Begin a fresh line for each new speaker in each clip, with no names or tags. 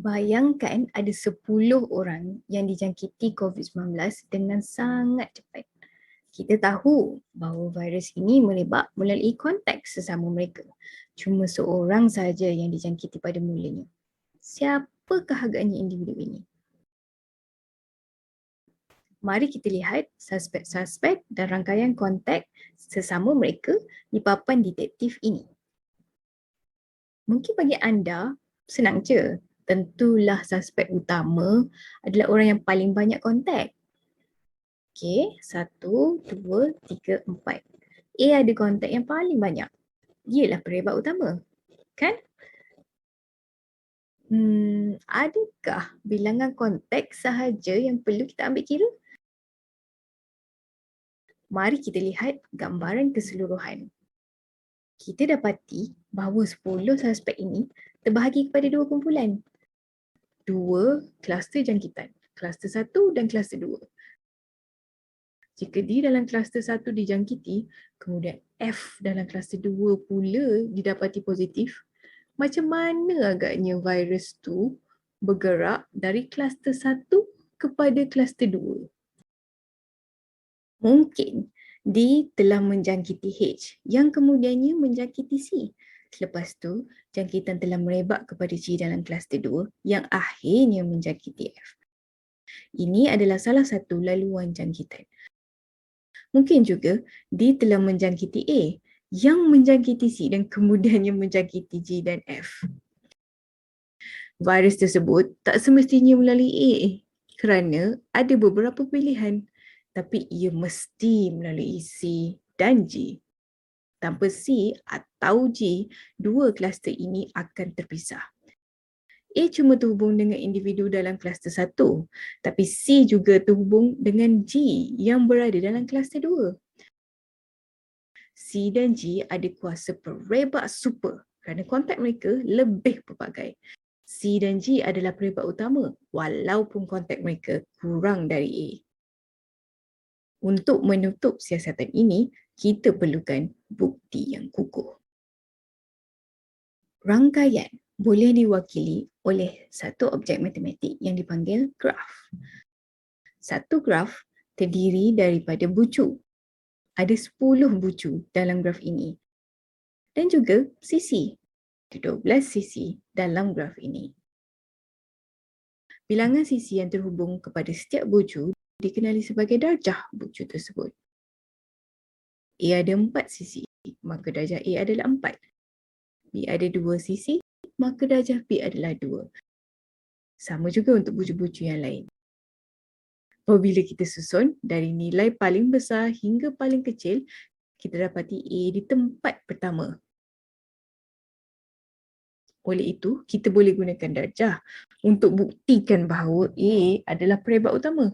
Bayangkan ada 10 orang yang dijangkiti COVID-19 dengan sangat cepat. Kita tahu bahawa virus ini merebak melalui kontak sesama mereka. Cuma seorang saja yang dijangkiti pada mulanya. Siapakah agaknya individu ini? Mari kita lihat suspek-suspek dan rangkaian kontak sesama mereka di papan detektif ini. Mungkin bagi anda senang je tentulah suspek utama adalah orang yang paling banyak kontak. Okey, satu, dua, tiga, empat. A ada kontak yang paling banyak. Dialah perebak utama. Kan? Hmm, adakah bilangan kontak sahaja yang perlu kita ambil kira? Mari kita lihat gambaran keseluruhan. Kita dapati bahawa 10 suspek ini terbahagi kepada dua kumpulan dua kluster jangkitan. Kluster satu dan kluster dua. Jika di dalam kluster satu dijangkiti, kemudian F dalam kluster dua pula didapati positif, macam mana agaknya virus tu bergerak dari kluster satu kepada kluster dua? Mungkin D telah menjangkiti H yang kemudiannya menjangkiti C Selepas tu, jangkitan telah merebak kepada G dalam kluster 2 yang akhirnya menjangkiti F. Ini adalah salah satu laluan jangkitan. Mungkin juga D telah menjangkiti A yang menjangkiti C dan kemudiannya menjangkiti G dan F. Virus tersebut tak semestinya melalui A kerana ada beberapa pilihan tapi ia mesti melalui C dan G tanpa C atau G, dua kluster ini akan terpisah. A cuma terhubung dengan individu dalam kluster satu, tapi C juga terhubung dengan G yang berada dalam kluster dua. C dan G ada kuasa perebak super kerana kontak mereka lebih pelbagai. C dan G adalah perebak utama walaupun kontak mereka kurang dari A. Untuk menutup siasatan ini, kita perlukan bukti yang kukuh. Rangkaian boleh diwakili oleh satu objek matematik yang dipanggil graf. Satu graf terdiri daripada bucu. Ada 10 bucu dalam graf ini. Dan juga sisi. Ada 12 sisi dalam graf ini. Bilangan sisi yang terhubung kepada setiap bucu dikenali sebagai darjah bucu tersebut. A ada empat sisi, maka darjah A adalah empat. B ada dua sisi, maka darjah B adalah dua. Sama juga untuk bucu-bucu yang lain. Apabila kita susun dari nilai paling besar hingga paling kecil, kita dapati A di tempat pertama. Oleh itu, kita boleh gunakan darjah untuk buktikan bahawa A adalah perebak utama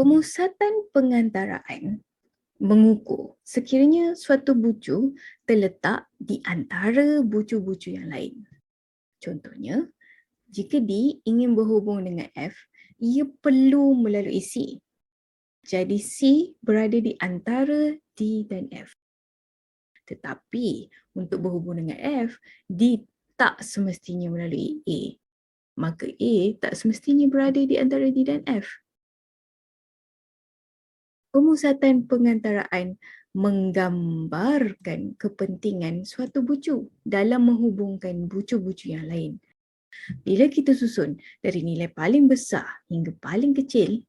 pemusatan pengantaraan mengukur sekiranya suatu bucu terletak di antara bucu-bucu yang lain. Contohnya, jika D ingin berhubung dengan F, ia perlu melalui C. Jadi C berada di antara D dan F. Tetapi untuk berhubung dengan F, D tak semestinya melalui A. Maka A tak semestinya berada di antara D dan F pemusatan pengantaraan menggambarkan kepentingan suatu bucu dalam menghubungkan bucu-bucu yang lain. Bila kita susun dari nilai paling besar hingga paling kecil,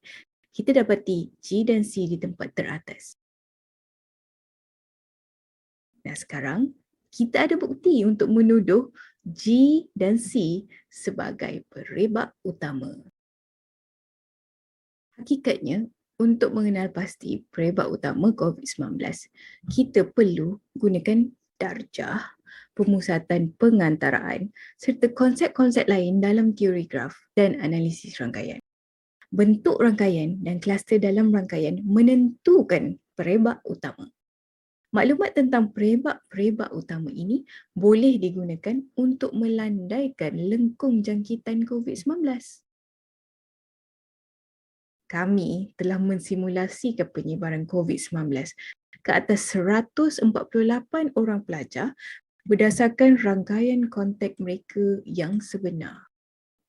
kita dapati G dan C di tempat teratas. Dan sekarang, kita ada bukti untuk menuduh G dan C sebagai perebak utama. Hakikatnya, untuk mengenal pasti perebak utama COVID-19, kita perlu gunakan darjah, pemusatan pengantaraan serta konsep-konsep lain dalam teori graf dan analisis rangkaian. Bentuk rangkaian dan kluster dalam rangkaian menentukan perebak utama. Maklumat tentang perebak-perebak utama ini boleh digunakan untuk melandaikan lengkung jangkitan COVID-19 kami telah mensimulasikan penyebaran COVID-19 ke atas 148 orang pelajar berdasarkan rangkaian kontak mereka yang sebenar.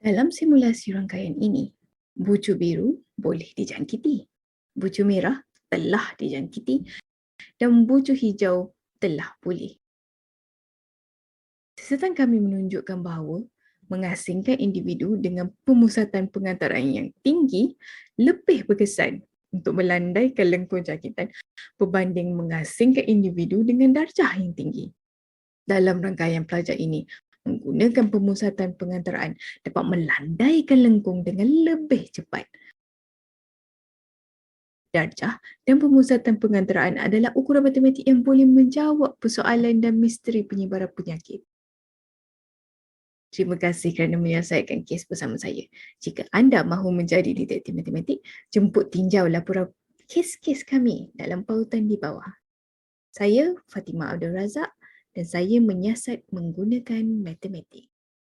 Dalam simulasi rangkaian ini, bucu biru boleh dijangkiti, bucu merah telah dijangkiti dan bucu hijau telah pulih. Sesetan kami menunjukkan bahawa mengasingkan individu dengan pemusatan pengantaraan yang tinggi lebih berkesan untuk melandaikan lengkung jangkitan berbanding mengasingkan individu dengan darjah yang tinggi. Dalam rangkaian pelajar ini, menggunakan pemusatan pengantaraan dapat melandaikan lengkung dengan lebih cepat. Darjah dan pemusatan pengantaraan adalah ukuran matematik yang boleh menjawab persoalan dan misteri penyebaran penyakit. Terima kasih kerana menyelesaikan kes bersama saya. Jika anda mahu menjadi detektif matematik, jemput tinjau laporan kes-kes kami dalam pautan di bawah. Saya Fatimah Abdul Razak dan saya menyiasat menggunakan matematik.